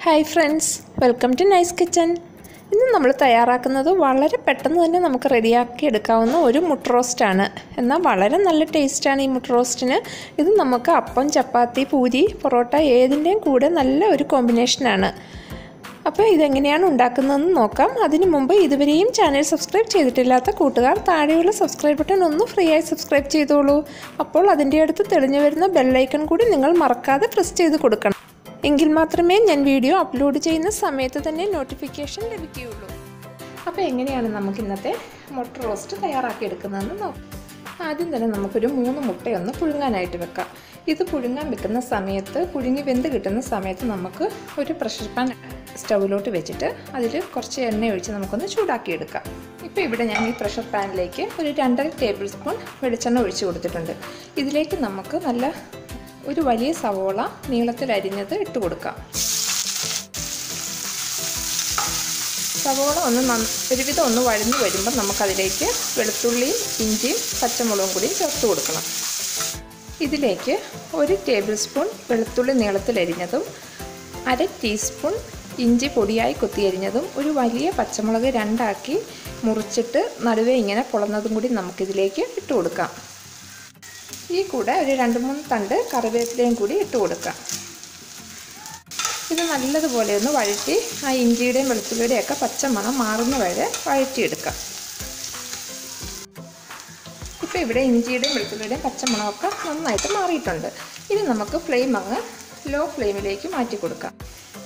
Hi friends welcome to nice kitchen ഇന്ന് നമ്മൾ തയ്യാറാക്കുന്നത് വളരെ പെട്ടെന്ന് തന്നെ നമുക്ക് റെഡിയാക്കി എടുക്കാവുന്ന ഒരു മുട്ട റോസ്റ്റാണ് എന്നാൽ വളരെ നല്ല ടേസ്റ്റാണ് ഈ മുട്ട റോസ്റ്റിന് ഇത് നമുക്ക് അപ്പം ചപ്പാത്തി പൂരി പൊറോട്ട ഏതിന്റെയും കൂടെ നല്ല ഒരു കോമ്പിനേഷനാണ് അപ്പോൾ ഇതെങ്ങനെയാണ് ഉണ്ടാക്കുന്നതെന്ന് നോക്കാം. അതിനു മുമ്പ് ഇതുവരെയും ചാനൽ സബ്സ്ക്രൈബ് ചെയ്തിട്ടില്ലാത്ത കൂട്ടുകാർ താഴെയുള്ള സബ്സ്ക്രൈബ് ബട്ടൺ ഒന്ന് ഫ്രീ ആയി സബ്സ്ക്രൈബ് ചെയ്തോളൂ. അപ്പോൾ അതിന്റെ അടുത്ത് തെളിഞ്ഞു വരുന്ന ബെല്ലൈക്കൺ കൂടി നിങ്ങൾ മറക്കാതെ പ്രസ് ചെയ്ത് കൊടുക്കണം. എങ്കിൽ മാത്രമേ ഞാൻ വീഡിയോ അപ്ലോഡ് ചെയ്യുന്ന സമയത്ത് തന്നെ നോട്ടിഫിക്കേഷൻ ലഭിക്കുകയുള്ളൂ. അപ്പോൾ എങ്ങനെയാണ് നമുക്ക് ഇന്നത്തെ മുട്ട റോസ്റ്റ് തയ്യാറാക്കി എടുക്കുന്നതെന്ന് നോക്കാം. ആദ്യം തന്നെ നമുക്കൊരു മൂന്ന് മുട്ടയൊന്ന് പുഴുങ്ങാനായിട്ട് വെക്കാം. ഇത് പുഴുങ്ങാൻ വെക്കുന്ന സമയത്ത് പുഴുങ്ങി വെന്ത് കിട്ടുന്ന സമയത്ത് നമുക്ക് ഒരു പ്രഷർ പാൻ സ്റ്റൗവിലോട്ട് വെച്ചിട്ട് അതിൽ കുറച്ച് എണ്ണ ഒഴിച്ച് നമുക്കൊന്ന് ചൂടാക്കിയെടുക്കാം. ഇപ്പോൾ ഇവിടെ ഞാൻ ഈ പ്രഷർ പാനിലേക്ക് ഒരു രണ്ടര ടേബിൾ സ്പൂൺ വെളിച്ചെണ്ണ ഒഴിച്ച് കൊടുത്തിട്ടുണ്ട്. ഇതിലേക്ക് നമുക്ക് നല്ല ഒരു വലിയ സവോള നീളത്തിൽ അരിഞ്ഞത് ഇട്ട് കൊടുക്കാം. സവോള ഒന്ന് നന്ന ഒരുവിധം ഒന്ന് വഴന്നു വരുമ്പോൾ നമുക്കതിലേക്ക് വെളുത്തുള്ളിയും ഇഞ്ചിയും പച്ചമുളകും കൂടിയും ചേർത്ത് കൊടുക്കണം. ഇതിലേക്ക് ഒരു ടേബിൾ സ്പൂൺ വെളുത്തുള്ളി നീളത്തിലരിഞ്ഞതും അര ടീസ്പൂൺ ഇഞ്ചി പൊടിയായി കൊത്തിയരിഞ്ഞതും ഒരു വലിയ പച്ചമുളക് രണ്ടാക്കി മുറിച്ചിട്ട് നടുവേ ഇങ്ങനെ പൊളന്നതും കൂടി നമുക്കിതിലേക്ക് ഇട്ട് കൊടുക്കാം. ഈ കൂടെ ഒരു രണ്ട് മൂന്ന് തണ്ട് കറിവേപ്പിലയും കൂടി ഇട്ട് കൊടുക്കാം. ഇത് നല്ലതുപോലെ ഒന്ന് വഴറ്റി ആ ഇഞ്ചിയുടെയും വെളുത്തുള്ളിയുടെയും ഒക്കെ പച്ചമണം മാറുന്ന വരെ വഴറ്റിയെടുക്കാം. ഇപ്പോൾ ഇവിടെ ഇഞ്ചിയുടെയും വെളുത്തുള്ളിയുടെയും പച്ചമുളകൊക്കെ നന്നായിട്ട് മാറിയിട്ടുണ്ട്. ഇനി നമുക്ക് ഫ്ലെയിം അങ്ങ് ലോ ഫ്ലെയിമിലേക്ക് മാറ്റി കൊടുക്കാം.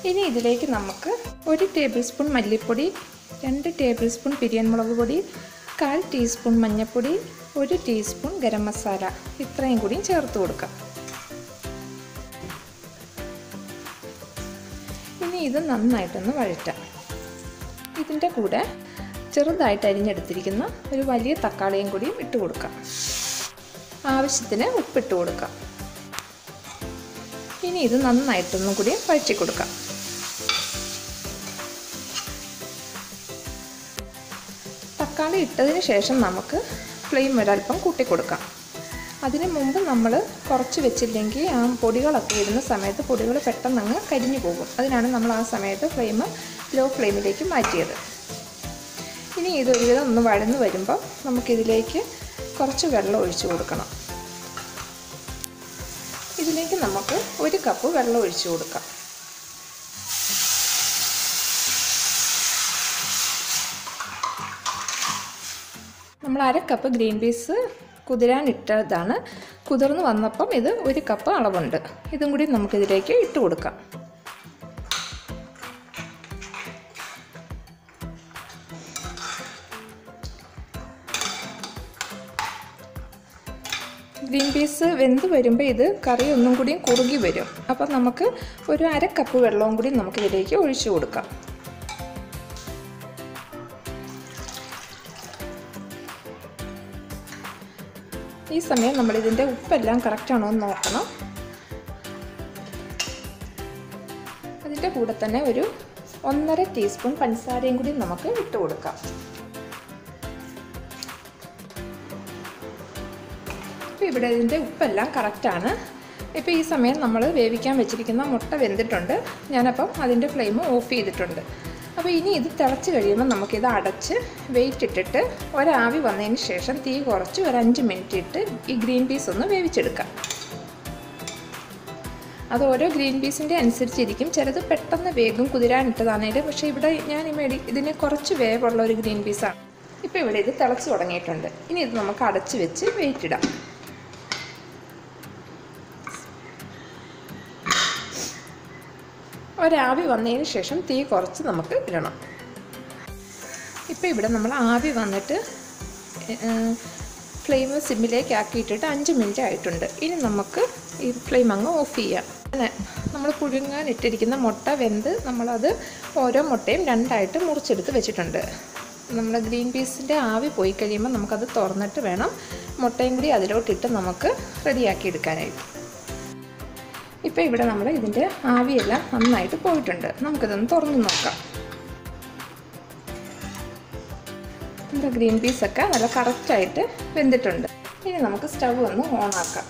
ഇനി ഇതിലേക്ക് നമുക്ക് ഒരു ടേബിൾ സ്പൂൺ മല്ലിപ്പൊടി രണ്ട് ടേബിൾ സ്പൂൺ പിരിയൻ മുളക് പൊടി കാൽ ടീസ്പൂൺ മഞ്ഞൾപ്പൊടി ഒരു ടീസ്പൂൺ ഗരം മസാല ഇത്രയും കൂടിയും ചേർത്ത് കൊടുക്കാം. ഇനി ഇത് നന്നായിട്ടൊന്ന് വഴറ്റാം. ഇതിന്റെ കൂടെ ചെറുതായിട്ട് അരിഞ്ഞെടുത്തിരിക്കുന്ന ഒരു വലിയ തക്കാളിയും കൂടിയും ഇട്ട് കൊടുക്കാം. ആവശ്യത്തിന് ഉപ്പിട്ട് കൊടുക്കാം. ഇനി ഇത് നന്നായിട്ടൊന്നും കൂടി വഴറ്റി കൊടുക്കാം. തക്കാളി ഇട്ടതിന് ശേഷം നമുക്ക് ഫ്ലെയിം ഒരല്പം കൂട്ടിക്കൊടുക്കാം അതിനു മുമ്പ് നമ്മൾ കുറച്ച് വെച്ചില്ലെങ്കിൽ ആ പൊടികളൊക്കെ ഇടുന്ന സമയത്ത് പൊടികൾ പെട്ടെന്ന് അങ്ങ് കരിഞ്ഞു പോകും. അതിനാണ് നമ്മൾ ആ സമയത്ത് ഫ്ലെയിം ലോ ഫ്ലെയിമിലേക്ക് മാറ്റിയത്. ഇനി ഇത് ഒരുവിധം ഒന്ന് വഴന്ന് വരുമ്പോൾ നമുക്കിതിലേക്ക് കുറച്ച് വെള്ളം ഒഴിച്ചു കൊടുക്കണം. ഇതിലേക്ക് നമുക്ക് ഒരു കപ്പ് വെള്ളം ഒഴിച്ചു കൊടുക്കാം. നമ്മൾ അര കപ്പ് ഗ്രീൻ പീസ് കുതിരാനിട്ടതാണ് കുതിർന്ന് വന്നപ്പം ഇത് ഒരു കപ്പ് അളവുണ്ട്. ഇതും കൂടി നമുക്കിതിലേക്ക് ഇട്ട് കൊടുക്കാം. ഗ്രീൻ പീസ് വെന്ത് വരുമ്പോൾ ഇത് കറി ഒന്നും കൂടിയും കുറുകി വരും. അപ്പം നമുക്ക് ഒരു അര കപ്പ് വെള്ളവും കൂടി നമുക്ക് ഇതിലേക്ക് ഒഴിച്ചു കൊടുക്കാം. ഈ സമയം നമ്മൾ ഇതിന്റെ ഉപ്പെല്ലാം കറക്റ്റാണോ എന്ന് നോക്കണം. അതിന്റെ കൂടെ തന്നെ ഒരു ഒന്നര ടീസ്പൂൺ പഞ്ചസാരയും കൂടി നമുക്ക് ഇട്ട് കൊടുക്കാം. ഇപ്പോൾ ഇവിടെ ഇതിന്റെ ഉപ്പെല്ലാം കറക്റ്റാണ്. ഇപ്പോൾ ഈ സമയം നമ്മൾ വേവിക്കാൻ വെച്ചിരിക്കുന്ന മുട്ട വെന്തിട്ടുണ്ട്. ഞാനപ്പം അതിന്റെ ഫ്ലെയിം ഓഫ് ചെയ്തിട്ടുണ്ട്. അപ്പോൾ ഇനി ഇത് തിളച്ച് കഴിയുമ്പോൾ നമുക്കിത് അടച്ച് വെയിറ്റ് ഇട്ടിട്ട് ഒരാവി വന്നതിന് ശേഷം തീ കുറച്ച് ഒരു അഞ്ച് മിനിറ്റ് ഇട്ട് ഈ ഗ്രീൻ പീസ് ഒന്ന് വേവിച്ചെടുക്കാം. അത് ഓരോ ഗ്രീൻ പീസിന്റെ അനുസരിച്ചിരിക്കും. ചിലത് പെട്ടെന്ന് വേഗം കുതിരാനിട്ടതാണേലും പക്ഷേ ഇവിടെ ഞാൻ ഈ മേടി ഇതിന് കുറച്ച് വേവുള്ള ഒരു ഗ്രീൻ പീസാണ്. ഇപ്പോൾ ഇവിടെ ഇത് തിളച്ച് തുടങ്ങിയിട്ടുണ്ട്. ഇനി ഇത് നമുക്ക് അടച്ച് വെച്ച് വെയിറ്റ് ഇടാം. ഒരാവി വന്നതിന് ശേഷം തീ കുറച്ച് നമുക്ക് ഇടണം. ഇപ്പോൾ ഇവിടെ നമ്മൾ ആവി വന്നിട്ട് ഫ്ലെയിം സിമ്മിലേക്ക് ആക്കിയിട്ടിട്ട് അഞ്ച് മിനിറ്റ് ആയിട്ടുണ്ട്. ഇനി നമുക്ക് ഈ ഫ്ലെയിം അങ്ങ് ഓഫ് ചെയ്യാം. നമ്മൾ പുഴുങ്ങാൻ ഇട്ടിരിക്കുന്ന മുട്ട വെന്ത് നമ്മളത് ഓരോ മുട്ടയും രണ്ടായിട്ട് മുറിച്ചെടുത്ത് വെച്ചിട്ടുണ്ട്. നമ്മൾ ഗ്രീൻ പീസിന്റെ ആവി പോയി കഴിയുമ്പോൾ നമുക്കത് തുറന്നിട്ട് വേണം മുട്ടയും കൂടി അതിലോട്ടിട്ട് നമുക്ക് റെഡിയാക്കി എടുക്കാനായിട്ട്. ഇപ്പോൾ ഇവിടെ നമ്മൾ ഇതിന്റെ ആവിയെല്ലാം നന്നായിട്ട് പോയിട്ടുണ്ട്. നമുക്കിതൊന്ന് തുറന്നു നോക്കാം. നമ്മുടെ ഗ്രീൻ പീസൊക്കെ നല്ല കറക്റ്റായിട്ട് വെന്തിട്ടുണ്ട്. ഇനി നമുക്ക് സ്റ്റവ് ഒന്ന് ഓണാക്കാം.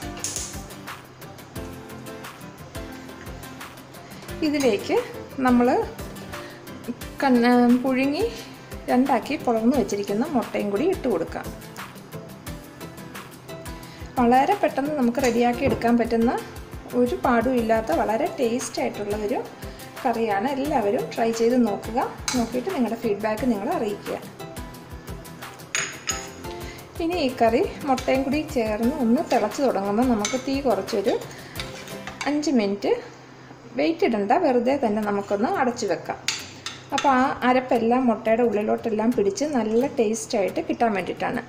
ഇതിലേക്ക് നമ്മൾ കണ്ണ് പുഴുങ്ങി രണ്ടാക്കി പുളർന്നു വെച്ചിരിക്കുന്ന മുട്ടയും കൂടി ഇട്ട് കൊടുക്കാം. വളരെ പെട്ടെന്ന് നമുക്ക് റെഡിയാക്കി എടുക്കാൻ പറ്റുന്ന ഒരു പാടും ഇല്ലാത്ത വളരെ ടേസ്റ്റ് ആയിട്ടുള്ള ഒരു കറിയാണ്. എല്ലാവരും ട്രൈ ചെയ്ത് നോക്കുക. നോക്കിയിട്ട് നിങ്ങളുടെ ഫീഡ്ബാക്ക് നിങ്ങൾ അറിയിക്കുക. ഇനി ഈ കറി മുട്ടയും കൂടി ചേർന്ന് ഒന്ന് തിളച്ച് തുടങ്ങുമ്പോൾ നമുക്ക് തീ കുറച്ചൊരു അഞ്ച് മിനിറ്റ് വെയിറ്റ് ഇടണ്ട. വെറുതെ തന്നെ നമുക്കൊന്ന് അടച്ചു വെക്കാം. അപ്പോൾ ആ അരപ്പെല്ലാം മുട്ടയുടെ ഉള്ളിലോട്ടെല്ലാം പിടിച്ച് നല്ല ടേസ്റ്റായിട്ട് കിട്ടാൻ വേണ്ടിയിട്ടാണ്.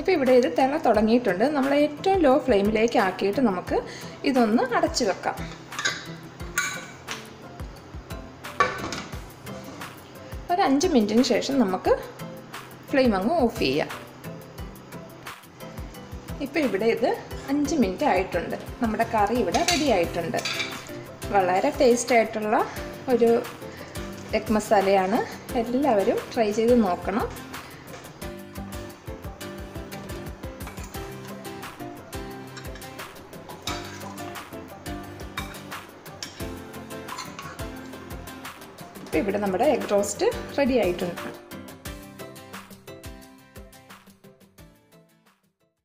ഇപ്പോൾ ഇവിടെ ഇത് തിള തുടങ്ങിയിട്ടുണ്ട്. നമ്മൾ ഏറ്റവും ലോ ഫ്ലെയിമിലേക്ക് ആക്കിയിട്ട് നമുക്ക് ഇതൊന്ന് അടച്ചു വെക്കാം. ഒരു അഞ്ച് മിനിറ്റിന് ശേഷം നമുക്ക് ഫ്ലെയിം അങ്ങ് ഓഫ് ചെയ്യാം. ഇപ്പോൾ ഇവിടെ ഇത് അഞ്ച് മിനിറ്റ് ആയിട്ടുണ്ട്. നമ്മുടെ കറി ഇവിടെ റെഡി ആയിട്ടുണ്ട്. വളരെ ടേസ്റ്റ് ആയിട്ടുള്ള ഒരു എഗ് മസാലയാണ് എല്ലാവരും ട്രൈ ചെയ്ത് നോക്കണം. ഇപ്പോൾ ഇവിടെ നമ്മുടെ എഗ് റോസ്റ്റ് റെഡി ആയിട്ടുണ്ട്.